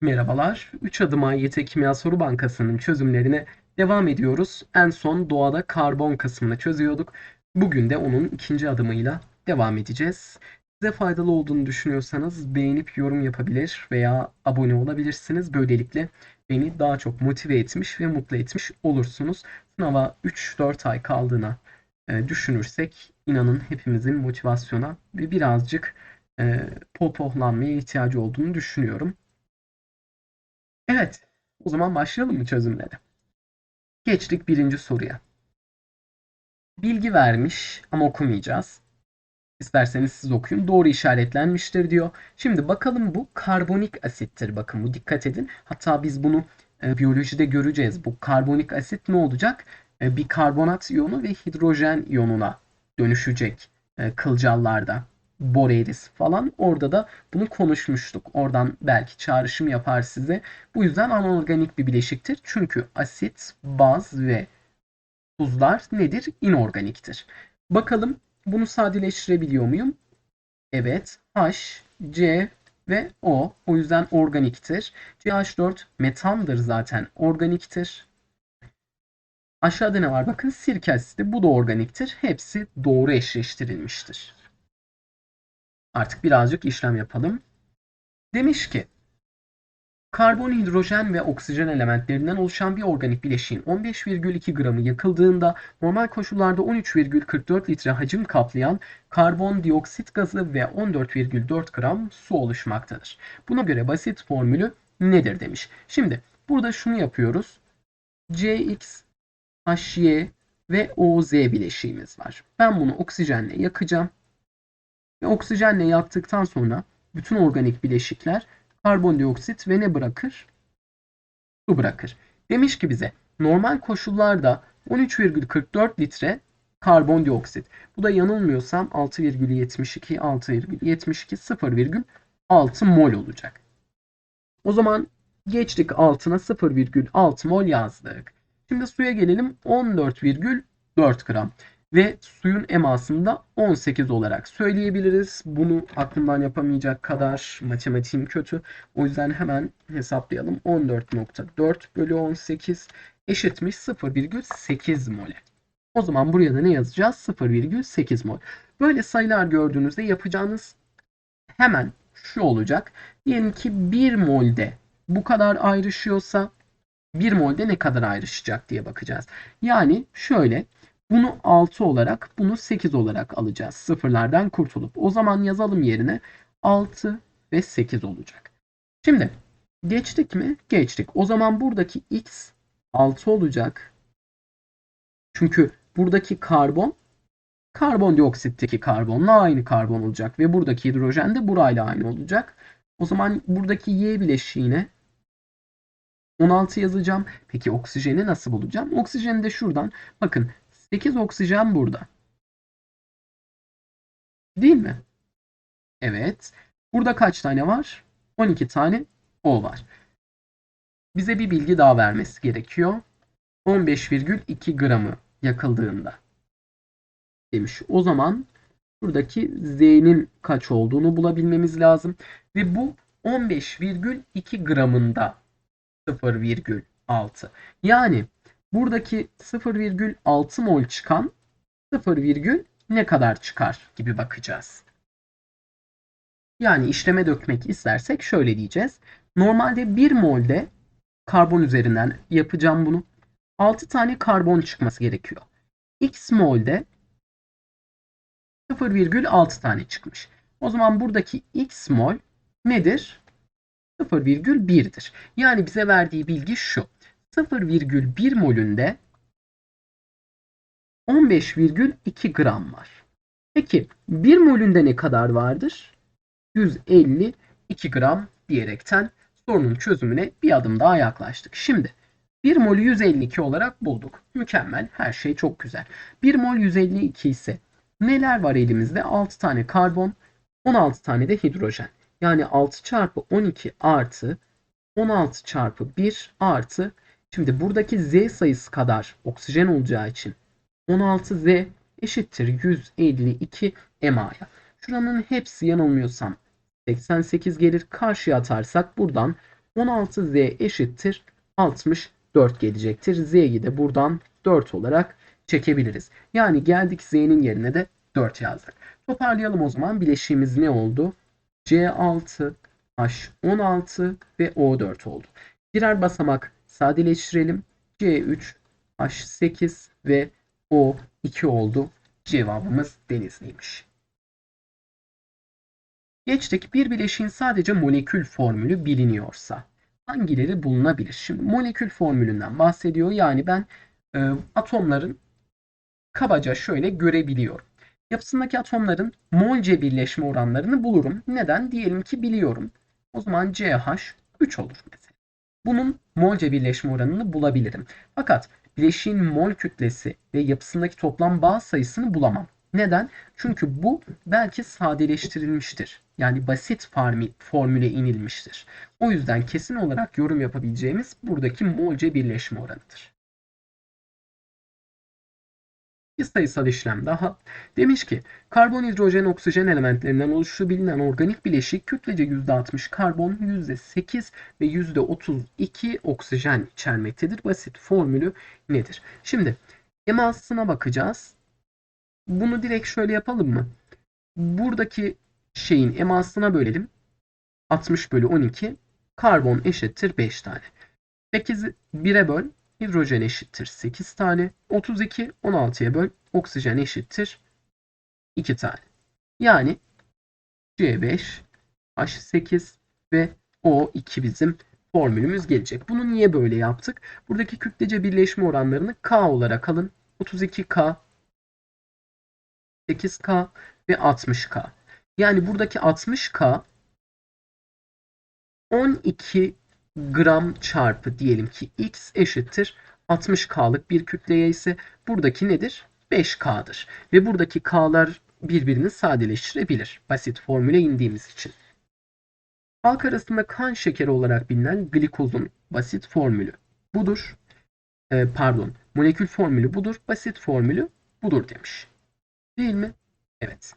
Merhabalar. 3 adım AYT Kimya Soru Bankası'nın çözümlerine devam ediyoruz. En son doğada karbon kısmını çözüyorduk. Bugün de onun ikinci adımıyla devam edeceğiz. Size faydalı olduğunu düşünüyorsanız beğenip yorum yapabilir veya abone olabilirsiniz. Böylelikle beni daha çok motive etmiş ve mutlu etmiş olursunuz. Sınava 3-4 ay kaldığına e, düşünürsek inanın hepimizin motivasyona ve birazcık e, pohpohlanmaya ihtiyacı olduğunu düşünüyorum. Evet, o zaman başlayalım mı çözümlere? Geçtik birinci soruya. Bilgi vermiş ama okumayacağız. İsterseniz siz okuyun. Doğru işaretlenmiştir diyor. Şimdi bakalım bu karbonik asittir. Bakın bu dikkat edin. Hatta biz bunu e, biyolojide göreceğiz. Bu karbonik asit ne olacak? E, bir karbonat iyonu ve hidrojen iyonuna dönüşecek e, kılcallarda. Boreris falan. Orada da bunu konuşmuştuk. Oradan belki çağrışım yapar size. Bu yüzden anorganik bir bileşiktir. Çünkü asit, baz ve tuzlar nedir? İnorganiktir. Bakalım bunu sadeleştirebiliyor muyum? Evet. H, C ve O. O yüzden organiktir. CH4 metandır zaten. Organiktir. Aşağıda ne var? Bakın sirke asidi. Bu da organiktir. Hepsi doğru eşleştirilmiştir. Artık birazcık işlem yapalım. Demiş ki karbon, hidrojen ve oksijen elementlerinden oluşan bir organik bileşiğin 15,2 gramı yakıldığında normal koşullarda 13,44 litre hacim kaplayan karbondioksit gazı ve 14,4 gram su oluşmaktadır. Buna göre basit formülü nedir demiş. Şimdi burada şunu yapıyoruz. CX, HY ve OZ bileşiğimiz var. Ben bunu oksijenle yakacağım. Ve oksijenle yaktıktan sonra bütün organik bileşikler karbondioksit ve ne bırakır? Su bırakır. Demiş ki bize normal koşullarda 13,44 litre karbondioksit. Bu da yanılmıyorsam 6,72 6,72 0,6 mol olacak. O zaman geçtik altına 0,6 mol yazdık. Şimdi suya gelelim 14,4 gram ve suyun emasını da 18 olarak söyleyebiliriz. Bunu aklımdan yapamayacak kadar matematiğim kötü. O yüzden hemen hesaplayalım. 14.4 bölü 18 eşitmiş 0,8 mole. O zaman buraya da ne yazacağız? 0,8 mol. Böyle sayılar gördüğünüzde yapacağınız hemen şu olacak. Diyelim ki 1 molde bu kadar ayrışıyorsa 1 molde ne kadar ayrışacak diye bakacağız. Yani şöyle bunu 6 olarak, bunu 8 olarak alacağız. Sıfırlardan kurtulup. O zaman yazalım yerine 6 ve 8 olacak. Şimdi geçtik mi? Geçtik. O zaman buradaki x 6 olacak. Çünkü buradaki karbon karbondioksitteki karbonla aynı karbon olacak ve buradaki hidrojen de burayla aynı olacak. O zaman buradaki Y bileşiğine 16 yazacağım. Peki oksijeni nasıl bulacağım? Oksijeni de şuradan bakın 8 oksijen burada. Değil mi? Evet. Burada kaç tane var? 12 tane O var. Bize bir bilgi daha vermesi gerekiyor. 15,2 gramı yakıldığında demiş. O zaman buradaki Z'nin kaç olduğunu bulabilmemiz lazım. Ve bu 15,2 gramında 0,6. Yani buradaki 0,6 mol çıkan 0, ne kadar çıkar gibi bakacağız. Yani işleme dökmek istersek şöyle diyeceğiz. Normalde 1 molde karbon üzerinden yapacağım bunu. 6 tane karbon çıkması gerekiyor. X molde 0,6 tane çıkmış. O zaman buradaki X mol nedir? 0,1'dir. Yani bize verdiği bilgi şu. 0,1 molünde 15,2 gram var. Peki 1 molünde ne kadar vardır? 152 gram diyerekten sorunun çözümüne bir adım daha yaklaştık. Şimdi 1 molü 152 olarak bulduk. Mükemmel. Her şey çok güzel. 1 mol 152 ise neler var elimizde? 6 tane karbon, 16 tane de hidrojen. Yani 6 çarpı 12 artı 16 çarpı 1 artı Şimdi buradaki Z sayısı kadar oksijen olacağı için 16Z eşittir 152 MA'ya. Şuranın hepsi yanılmıyorsam 88 gelir. Karşıya atarsak buradan 16Z eşittir 64 gelecektir. Z'yi de buradan 4 olarak çekebiliriz. Yani geldik Z'nin yerine de 4 yazdık. Toparlayalım o zaman. Bileşiğimiz ne oldu? C6, H16 ve O4 oldu. Birer basamak sadeleştirelim. C3, H8 ve O2 oldu. Cevabımız Denizli'ymiş. Geçtik. Bir bileşiğin sadece molekül formülü biliniyorsa hangileri bulunabilir? Şimdi molekül formülünden bahsediyor. Yani ben e, atomların kabaca şöyle görebiliyorum. Yapısındaki atomların molce birleşme oranlarını bulurum. Neden? Diyelim ki biliyorum. O zaman CH 3 olur mesela. Bunun molce birleşme oranını bulabilirim. Fakat bileşiğin mol kütlesi ve yapısındaki toplam bağ sayısını bulamam. Neden? Çünkü bu belki sadeleştirilmiştir. Yani basit formüle inilmiştir. O yüzden kesin olarak yorum yapabileceğimiz buradaki molce birleşme oranıdır. Bir sayısal işlem daha. Demiş ki karbon, hidrojen, oksijen elementlerinden oluştuğu bilinen organik bileşik kütlece %60 karbon, %8 ve %32 oksijen içermektedir. Basit formülü nedir? Şimdi emasına bakacağız. Bunu direkt şöyle yapalım mı? Buradaki şeyin emasına bölelim. 60 bölü 12 karbon eşittir 5 tane. 8 1'e böl hidrojen eşittir 8 tane. 32 16'ya böl oksijen eşittir 2 tane. Yani C5 H8 ve O2 bizim formülümüz gelecek. Bunu niye böyle yaptık? Buradaki kütlece birleşme oranlarını K olarak alın. 32K 8K ve 60K. Yani buradaki 60K 12 gram çarpı diyelim ki x eşittir 60K'lık bir kütleye ise buradaki nedir? 5K'dır. Ve buradaki K'lar birbirini sadeleştirebilir. Basit formüle indiğimiz için. Halk arasında kan şekeri olarak bilinen glikozun basit formülü budur. Ee, pardon, molekül formülü budur. Basit formülü budur demiş. Değil mi? Evet.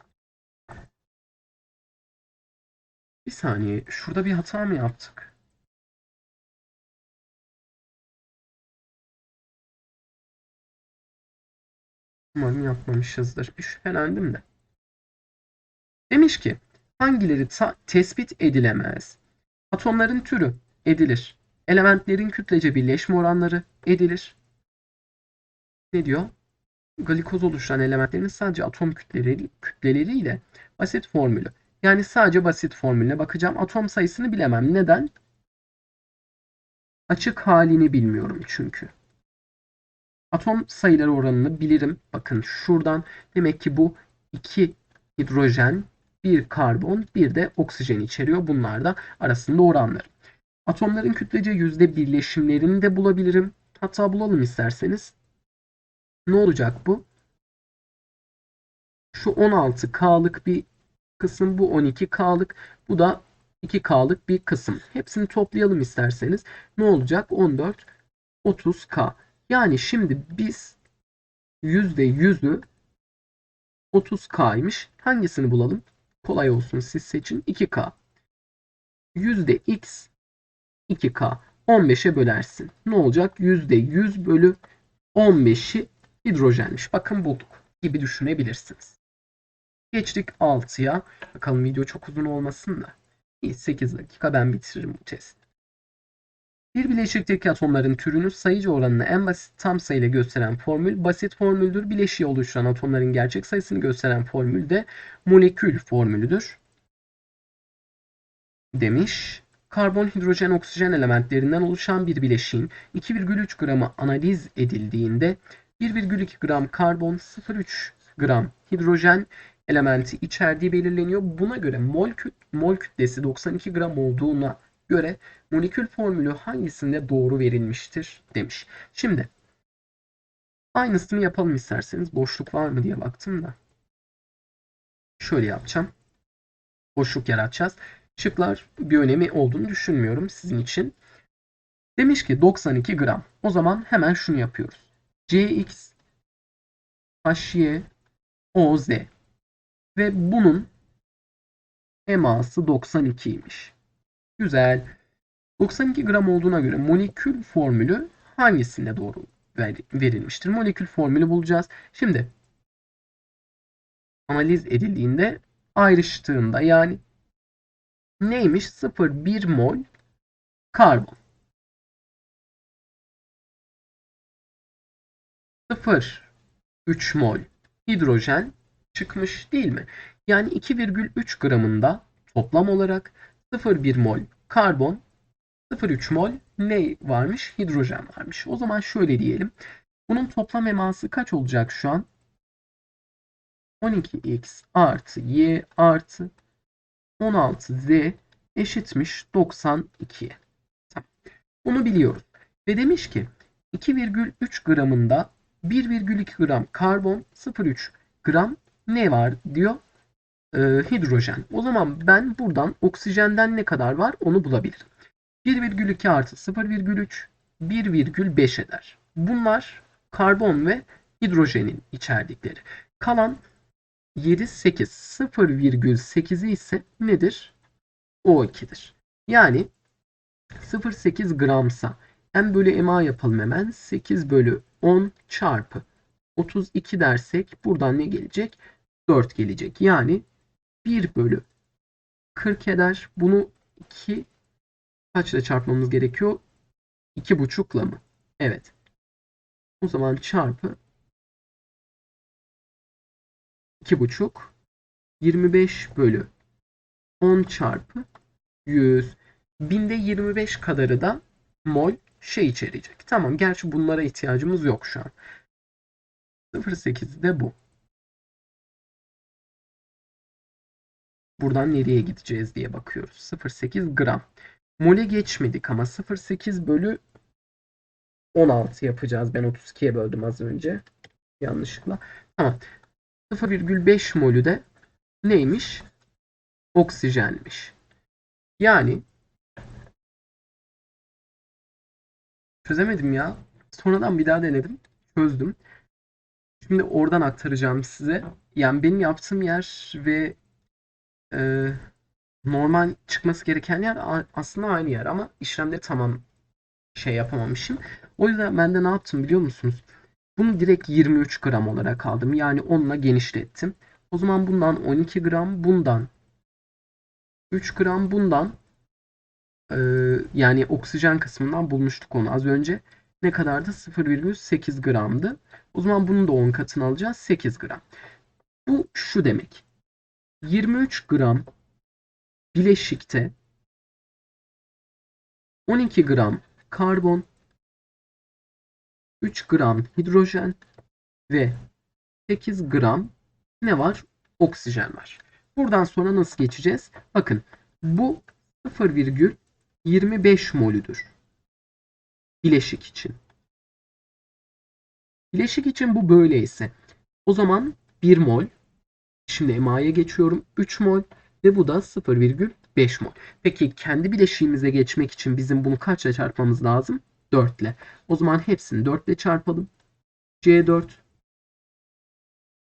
Bir saniye. Şurada bir hata mı yaptık? Umarım yapmamışızdır. Bir şüphelendim de. Demiş ki hangileri tespit edilemez? Atomların türü edilir. Elementlerin kütlece birleşme oranları edilir. Ne diyor? glikoz oluşturan elementlerin sadece atom kütleleri, kütleleriyle basit formülü. Yani sadece basit formülüne bakacağım. Atom sayısını bilemem. Neden? Açık halini bilmiyorum çünkü. Atom sayıları oranını bilirim. Bakın şuradan demek ki bu 2 hidrojen, 1 karbon, bir de oksijen içeriyor. Bunlar da arasında oranlar. Atomların kütlece yüzde birleşimlerini de bulabilirim. Hatta bulalım isterseniz. Ne olacak bu? Şu 16K'lık bir kısım bu 12K'lık bu da 2K'lık bir kısım. Hepsini toplayalım isterseniz. Ne olacak? 14 30K. Yani şimdi biz %100'ü 30K'ymış. Hangisini bulalım? Kolay olsun siz seçin. 2K. %X 2K. 15'e bölersin. Ne olacak? %100 bölü 15'i hidrojenmiş. Bakın bulduk gibi düşünebilirsiniz. Geçtik 6'ya. Bakalım video çok uzun olmasın da. 8 dakika ben bitiririm bu testi. Bir bileşikteki atomların türünü sayıcı oranını en basit tam sayıyla gösteren formül basit formüldür. Bileşiği oluşturan atomların gerçek sayısını gösteren formül de molekül formülüdür. Demiş. Karbon, hidrojen, oksijen elementlerinden oluşan bir bileşiğin 2,3 gramı analiz edildiğinde 1,2 gram karbon, 0,3 gram hidrojen elementi içerdiği belirleniyor. Buna göre mol, mol kütlesi 92 gram olduğuna göre molekül formülü hangisinde doğru verilmiştir demiş. Şimdi aynısını yapalım isterseniz. Boşluk var mı diye baktım da. Şöyle yapacağım. Boşluk yaratacağız. Şıklar bir önemi olduğunu düşünmüyorum sizin için. Demiş ki 92 gram. O zaman hemen şunu yapıyoruz. Cx Hy Oz ve bunun eması 92'ymiş. Güzel. 92 gram olduğuna göre molekül formülü hangisinde doğru ver- verilmiştir? Molekül formülü bulacağız. Şimdi analiz edildiğinde ayrıştığında yani neymiş? 0,1 mol karbon. 0,3 mol hidrojen çıkmış değil mi? Yani 2,3 gramında toplam olarak 0,1 mol karbon, 0,3 mol ne varmış? Hidrojen varmış. O zaman şöyle diyelim. Bunun toplam eması kaç olacak şu an? 12x artı y artı 16z eşitmiş 92'ye. Tamam. Bunu biliyoruz. Ve demiş ki 2,3 gramında 1,2 gram karbon 0,3 gram ne var diyor? Ee, hidrojen. O zaman ben buradan oksijenden ne kadar var onu bulabilirim. 1,2 artı 0,3 1,5 eder. Bunlar karbon ve hidrojenin içerdikleri. Kalan 7, 8, 0,8'i ise nedir? O2'dir. Yani 0,8 gramsa M bölü MA yapalım hemen. 8 bölü 10 çarpı 32 dersek buradan ne gelecek? 4 gelecek. Yani 1 bölü 40 eder. Bunu 2 kaçla çarpmamız gerekiyor? 2,5'la mı? Evet. O zaman çarpı 2,5 25 bölü 10 çarpı 100. Binde 25 kadarı da mol şey içerecek. Tamam gerçi bunlara ihtiyacımız yok şu an. 0,8 de bu. Buradan nereye gideceğiz diye bakıyoruz. 0,8 gram. Mole geçmedik ama 0,8 bölü 16 yapacağız. Ben 32'ye böldüm az önce. Yanlışlıkla. Tamam. 0,5 molü de neymiş? Oksijenmiş. Yani çözemedim ya. Sonradan bir daha denedim. Çözdüm. Şimdi oradan aktaracağım size. Yani benim yaptığım yer ve e, normal çıkması gereken yer aslında aynı yer ama işlemleri tamam şey yapamamışım. O yüzden ben de ne yaptım biliyor musunuz? Bunu direkt 23 gram olarak aldım. Yani onunla genişlettim. O zaman bundan 12 gram, bundan 3 gram, bundan e, yani oksijen kısmından bulmuştuk onu az önce. Ne kadardı? 0,8 gramdı. O zaman bunun da 10 katını alacağız. 8 gram. Bu şu demek. 23 gram bileşikte 12 gram karbon, 3 gram hidrojen ve 8 gram ne var? Oksijen var. Buradan sonra nasıl geçeceğiz? Bakın bu 0,25 molüdür. Bileşik için. Bileşik için bu böyleyse o zaman 1 mol şimdi EMA'ya geçiyorum 3 mol ve bu da 0,5 mol. Peki kendi bileşiğimize geçmek için bizim bunu kaçla çarpmamız lazım? 4 ile. O zaman hepsini 4 ile çarpalım. C4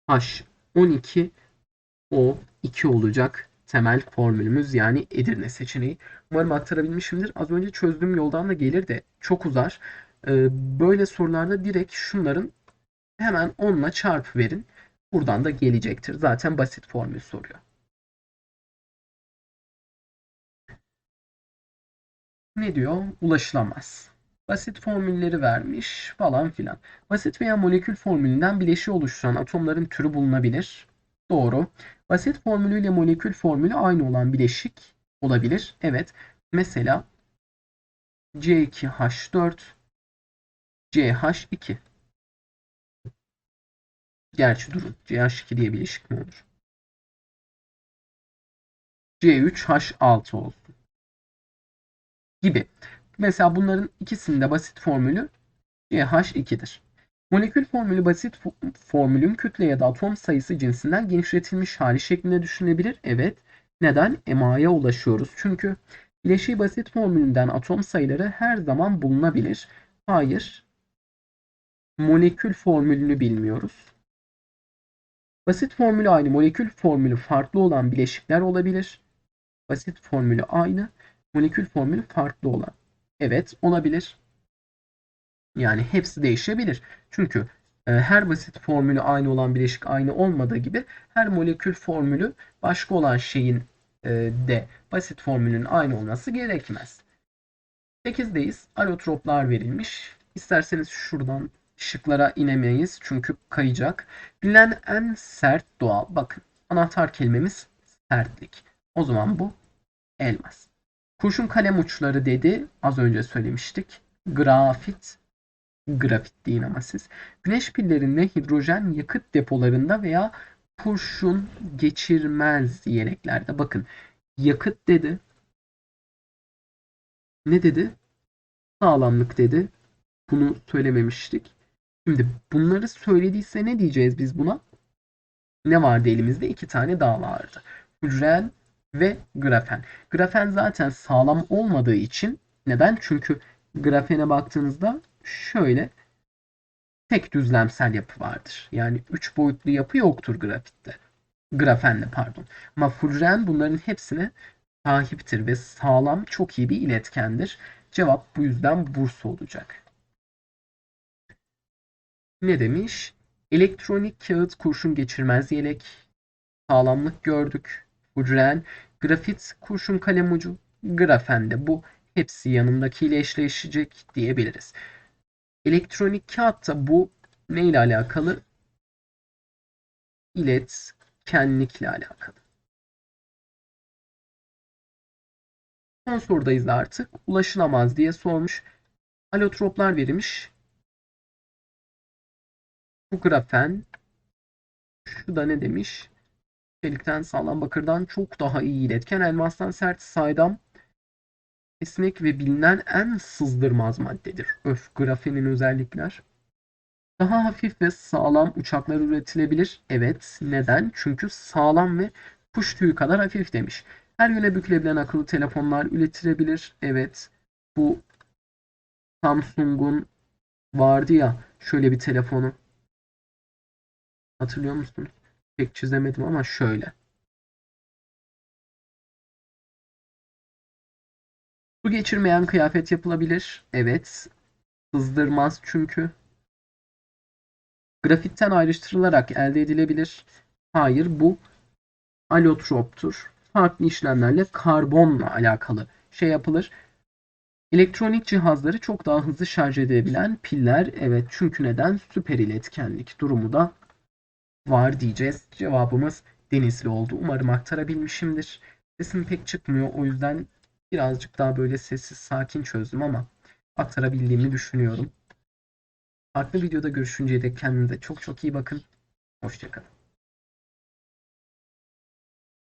H12 O2 olacak temel formülümüz yani Edirne seçeneği. Umarım aktarabilmişimdir. Az önce çözdüğüm yoldan da gelir de çok uzar. Ee, Böyle sorularda direkt şunların hemen 10'la çarpı verin. Buradan da gelecektir. Zaten basit formül soruyor. Ne diyor? Ulaşılamaz. Basit formülleri vermiş falan filan. Basit veya molekül formülünden bileşiği oluşturan atomların türü bulunabilir. Doğru. Basit formülüyle molekül formülü aynı olan bileşik olabilir. Evet. Mesela C2H4 CH2 Gerçi durun. CH2 diye bileşik mi olur? C3H6 olsun. Gibi. Mesela bunların ikisinin de basit formülü CH2'dir. Molekül formülü basit formülün kütle ya da atom sayısı cinsinden genişletilmiş hali şeklinde düşünebilir. Evet. Neden? EMA'ya ulaşıyoruz. Çünkü bileşiği basit formülünden atom sayıları her zaman bulunabilir. Hayır. Molekül formülünü bilmiyoruz. Basit formülü aynı, molekül formülü farklı olan bileşikler olabilir. Basit formülü aynı, molekül formülü farklı olan. Evet olabilir. Yani hepsi değişebilir. Çünkü e, her basit formülü aynı olan bileşik aynı olmadığı gibi her molekül formülü başka olan şeyin e, de basit formülün aynı olması gerekmez. 8'deyiz. Alotroplar verilmiş. İsterseniz şuradan şıklara inemeyiz çünkü kayacak. Bilinen en sert doğal. Bakın anahtar kelimemiz sertlik. O zaman bu elmas. Kurşun kalem uçları dedi. Az önce söylemiştik. Grafit. Grafit deyin ama siz. Güneş pillerinde hidrojen yakıt depolarında veya kurşun geçirmez yeleklerde. Bakın yakıt dedi. Ne dedi? Sağlamlık dedi. Bunu söylememiştik. Şimdi bunları söylediyse ne diyeceğiz biz buna? Ne vardı elimizde? İki tane daha vardı. Hücren ve grafen. Grafen zaten sağlam olmadığı için neden? Çünkü grafene baktığınızda şöyle tek düzlemsel yapı vardır. Yani üç boyutlu yapı yoktur grafitte. Grafenle pardon. Ama fulren bunların hepsine sahiptir ve sağlam çok iyi bir iletkendir. Cevap bu yüzden Bursa olacak. Ne demiş? Elektronik kağıt kurşun geçirmez yelek. Sağlamlık gördük. Fulren, grafit, kurşun kalem ucu, grafende bu hepsi yanındakiyle eşleşecek diyebiliriz. Elektronik kağıtta bu ne ile alakalı? İletkenlikle alakalı. Son sorudayız artık. Ulaşılamaz diye sormuş. Alotroplar verilmiş. Bu grafen. Şu da ne demiş? Çelikten sağlam bakırdan çok daha iyi iletken. Elmastan sert saydam. Esnek ve bilinen en sızdırmaz maddedir. Öf grafenin özellikler. Daha hafif ve sağlam uçaklar üretilebilir. Evet. Neden? Çünkü sağlam ve kuş tüyü kadar hafif demiş. Her yöne bükülebilen akıllı telefonlar üretilebilir. Evet. Bu Samsung'un vardı ya şöyle bir telefonu. Hatırlıyor musunuz? Pek çizemedim ama şöyle. Su geçirmeyen kıyafet yapılabilir. Evet. Sızdırmaz çünkü. Grafitten ayrıştırılarak elde edilebilir. Hayır bu alotroptur. Farklı işlemlerle karbonla alakalı şey yapılır. Elektronik cihazları çok daha hızlı şarj edebilen piller. Evet çünkü neden? Süper iletkenlik durumu da var diyeceğiz. Cevabımız Denizli oldu. Umarım aktarabilmişimdir. Sesim pek çıkmıyor. O yüzden birazcık daha böyle sessiz sakin çözdüm ama aktarabildiğimi düşünüyorum. Farklı videoda görüşünceye dek kendinize çok çok iyi bakın. Hoşçakalın.